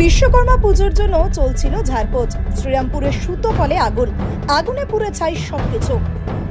বিশ্বকর্মা পুজোর জন্য চলছিল ঝাড়পোছ শ্রীরামপুরের সুতো কলে আগুন। আগুনে পুড়ে ছাই সবকিছু।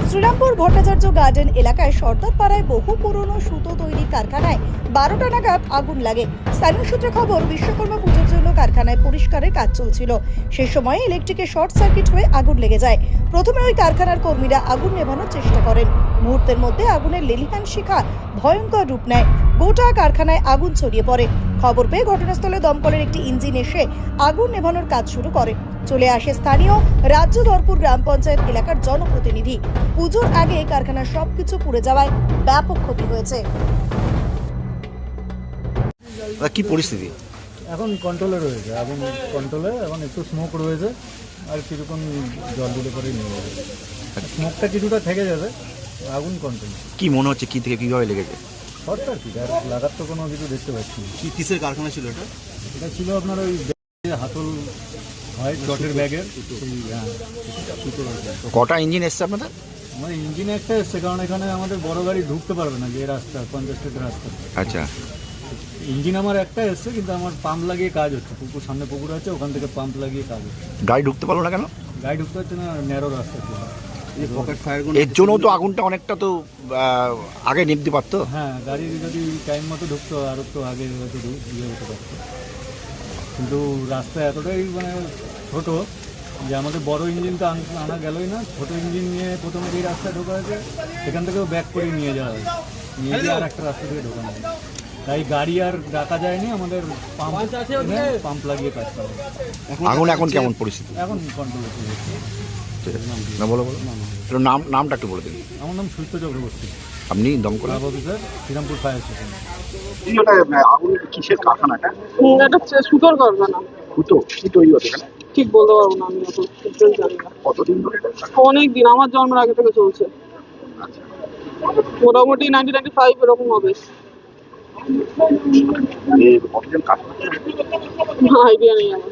শ্রীরামপুর ভট্টাচার্য গার্ডেন এলাকায় সর্দারপাড়ায় বহু পুরনো সুতো তৈরি কারখানায় বারোটা নাগাদ আগুন লাগে। স্থানীয় সূত্রে খবর, বিশ্বকর্মা পুজোর জন্য কারখানায় পরিষ্কারের কাজ চলছিল। সে সময় ইলেকট্রিকের শর্ট সার্কিট হয়ে আগুন লেগে যায়। প্রথমে ওই কারখানার কর্মীরা আগুন নেভানোর চেষ্টা করেন। মুহূর্তের মধ্যে আগুনের লেলিহান শিখা ভয়ঙ্কর রূপ নেয়। গোটা কারখানায় আগুন ছড়িয়ে পড়ে। খবর পেয়ে ঘটনাস্থলে দমকলের একটি ইঞ্জিন এসে আগুন নেভানোর কাজ শুরু করে। চলে আসে স্থানীয় রাজ্য ধরপুর গ্রাম পঞ্চায়েত এলাকার জনপ্রতিনিধি। পুজোর আগে কারখানার সবকিছু পুড়ে যাওয়ায় ব্যাপক ক্ষতি হয়েছে। কি পরিস্থিতি? এখন কন্ট্রোলে রয়েছে। আগুন কন্ট্রোলে এখন একটু স্মোক রয়েছে। আর কিছুক্ষণ জল দিলে পরেই নিয়ে যাবে। স্মোকটা কিছুটা থেকে যাবে। আগুন কন্ট্রোল কি মনে হচ্ছে কি থেকে কীভাবে লেগেছে? শর্ট সার্কিট আর লাগার তো কোনো কিছু দেখতে পাচ্ছি না। কি কিসের কারখানা ছিল এটা? এটা ছিল আপনার ওই হাতল হয় চটের ব্যাগের। হ্যাঁ। কটা ইঞ্জিন এসছে আপনাদের? আমার ইঞ্জিনে একটা এসছে কারণ এখানে আমাদের বড় গাড়ি ঢুকতে পারবে না যে রাস্তা পঞ্চাশ ফিটের রাস্তা। আচ্ছা। ইঞ্জিন আমার একটা এসছে কিন্তু আমার পাম্প লাগিয়ে কাজ হচ্ছে পুকুর সামনে পুকুর আছে ওখান থেকে পাম্প লাগিয়ে কাজ হচ্ছে। গাড়ি ঢুকতে পারল না কেন? গাড়ি ঢুকতে হচ্ছে না ন্যারো রাস্তা এর জন্য তো আগুনটা অনেকটা তো আগে নিভতে পারতো। হ্যাঁ গাড়ি যদি টাইম মতো ঢুকতো আরও তো আগে হয়তো ইয়ে হতে পারতো। কিন্তু রাস্তা এতটাই মানে ছোট যে আমাদের বড় ইঞ্জিন তো আন- আনা গেলই না। ছোট ইঞ্জিন নিয়ে প্রথমে যেই রাস্তায় ঢোকা হয়েছে সেখান থেকেও ব্যাক করে নিয়ে যাওয়া হয়েছে। নিয়ে গিয়ে আর একটা রাস্তা থেকে ঢোকানো হয়েছে। তাই গাড়ি আর ডাকা যায়নি আমাদের পাম্প পাম্প লাগিয়ে কাজ করা। আগুন এখন কেমন পরিস্থিতি? এখন কন্ট্রোল হচ্ছে। ঠিক আছে। না বলো বলো। একটু নাম নামটা একটু বলে দিন। আমার নাম চক্রবর্তী। আপনি দমকল? Officer Srirampur fire station. আগুন কিসের এটা হচ্ছে সুতোর কারখানা। সুতো? কি তৈরি হতো এখানে? ঠিক বলতে পারব না আমি অত ঠিকঠাক জানি না কতদিন ধরে অনেক দিন আমার জন্মের আগে থেকে চলছে। মোটামুটি নাইনটি নাইনটি ফাইভ এরকম হবে। আইডিয়া নেই আমার।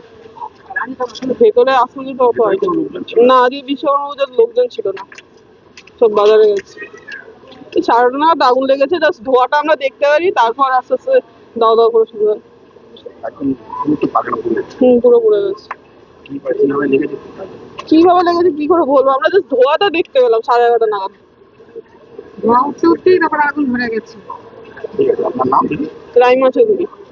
ভেতরে আসলে তো অত আইডিয়া না আজকে বিশ্বকর্মা পুজোর লোকজন ছিল না। সব বাজারে গেছে। নাগাদ আগুন লেগেছে জাস্ট ধোয়াটা আমরা দেখতে পারি তারপর আস্তে আস্তে দাও দাও করে শুরু হয়। পুরো পুরো গেছে। কীভাবে লেগেছে? কি করে বলব? আমরা জাস্ট ধোয়াটা দেখতে পেলাম সাড়ে এগারোটা নাগাদ। ধোঁয়া উঠতে উঠতেই তারপরে আগুন ধরে গেছে। ঠিক আছে আপনার নাম রাইমা চৌধুরী।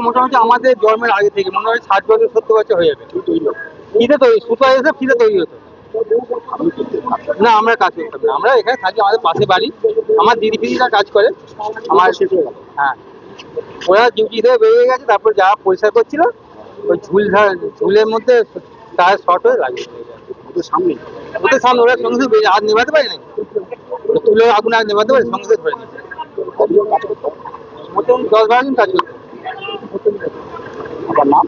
মোটামুটি আমাদের জন্মের আগে থেকে মনে হয় ষাট বছর সত্তর বছর হয়ে যাবে। ফিতে তৈরি সুতো এসে ফিতে তৈরি হতো। না আমরা কাজ করতাম না আমরা এখানে থাকি আমাদের পাশে বাড়ি। আমার দিদি ফিদিরা কাজ করে। আমার হ্যাঁ। ওরা ডিউটি থেকে বেরিয়ে গেছে তারপর যারা পরিষ্কার করছিল ওই ঝুল ঝুলের মধ্যে টায়ার শর্ট হয়ে লাগিয়ে ওদের সামনে? ওদের সামনে ওরা সঙ্গে সঙ্গে আর নেভাতে পারে না তুলে আগুন আর নেভাতে পারে সঙ্গে সঙ্গে ধরে নিচ্ছে মোটামুটি দশ বারো দিন কাজ করতো আপনার নাম?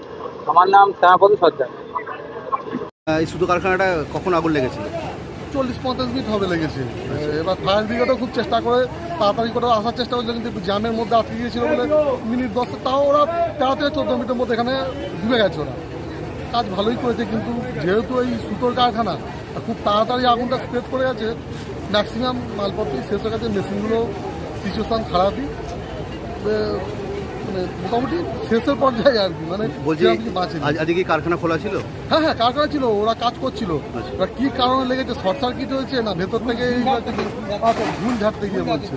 আমার নাম শ্যামাপদ সর্দার এই সুতো কারখানাটা কখন আগুন লেগেছিল? চল্লিশ পঞ্চাশ মিনিট হবে লেগেছে। এবার ফায়ার ব্রিগেডও খুব চেষ্টা করে তাড়াতাড়ি করে আসার চেষ্টা করছিল কিন্তু জ্যামের মধ্যে আটকে গিয়েছিল বলে মিনিট দশ তাও ওরা তেরো থেকে চোদ্দ মিনিটের মধ্যে এখানে ঢুকে গেছে ওরা। কাজ ভালোই করেছে কিন্তু যেহেতু এই সুতোর কারখানা খুব তাড়াতাড়ি আগুনটা স্প্রেড করে গেছে ম্যাক্সিমাম মালপত্রই শেষ হয়ে গেছে মেশিনগুলো সিচুয়েশান খারাপই। মোটামুটি শেষের পর্যায়ে আর কি মানে বলছি আজকে কি কারখানা খোলা ছিল? হ্যাঁ হ্যাঁ কারখানা ছিল ওরা কাজ করছিল। এবার কি কারণে লেগেছে শর্ট সার্কিট হয়েছে না ভেতর থেকে ঝাড়তে গিয়ে বলছে।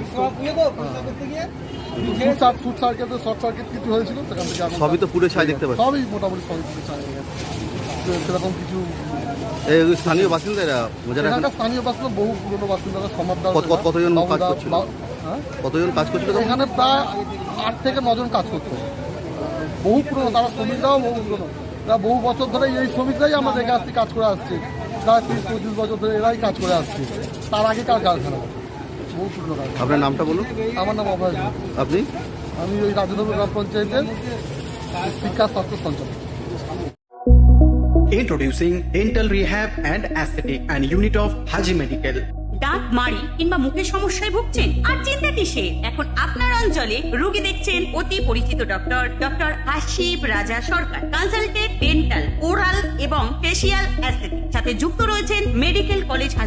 শর্ট সার্কিট কিছু হয়েছিল সেখান থেকে সবই তো পুড়ে ছাই দেখতে পাচ্ছি। সবই মোটামুটি সবই পুরো ছাই তো সেরকম কিছু স্থানীয় বাসিন্দারা স্থানীয় বাসিন্দা বহু পুরনো বাসিন্দারা কত- কতজন কাজ করছিল? হ্যাঁ কতজন কাজ করছিল? এখানে প্রায় আট থেকে নজন কাজ করতো। বহু পুরনো তারা শ্রমিকরাও বহু পুরনো। তারা বহু বছর ধরে এই শ্রমিকরাই আমাদের দেখে আসছি কাজ করে আসছে। প্রায় তিরিশ পঁচিশ বছর ধরে এরাই কাজ করে আসছে। তার আগেকার কারখানা বহু পুরনো কারখানা। আপনার নামটা বলুন। আমার নাম অভয় আপনি? আমি ওই রাজনগর গ্রাম পঞ্চায়েতের শিক্ষা স্বাস্থ্য সঞ্চালক। Introducing Dental Rehab and Aesthetic and Unit of Haji Medical. দাঁত, মাড়ি কিংবা মুখের সমস্যায় ভুগছেন আর চিন্তা কিসে এখন আপনার অঞ্চলে রোগী দেখছেন অতি পরিচিত doctor doctor Ashib Raja Sarkar. Consulted dental oral এবং ফেসিয়াল অ্যাস্থেটিক সাথে যুক্ত রয়েছেন কলেজ